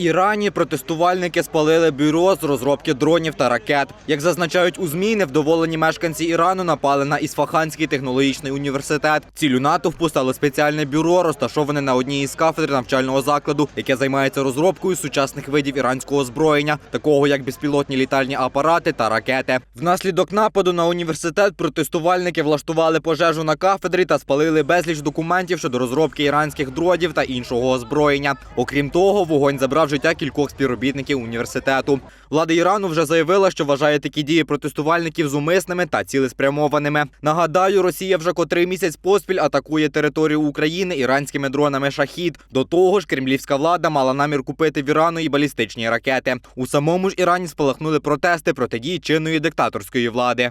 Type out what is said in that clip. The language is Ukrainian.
Ірані протестувальники спалили бюро з розробки дронів та ракет. Як зазначають у ЗМІ, невдоволені мешканці Ірану напали на Ісфаханський технологічний університет. Цілю натовпу стало спеціальне бюро, розташоване на одній із кафедр навчального закладу, яке займається розробкою сучасних видів іранського озброєння, такого як безпілотні літальні апарати та ракети. Внаслідок нападу на університет протестувальники влаштували пожежу на кафедрі та спалили безліч документів щодо розробки іранських дротів та іншого озброєння. Окрім того, вогонь забрав життя кількох співробітників університету. Влада Ірану вже заявила, що вважає такі дії протестувальників зумисними та цілеспрямованими. Нагадаю, Росія вже котрий місяць поспіль атакує територію України іранськими дронами шахід. До того ж, кремлівська влада мала намір купити в Ірану і балістичні ракети. У самому ж Ірані спалахнули протести протидії чинної диктаторської влади.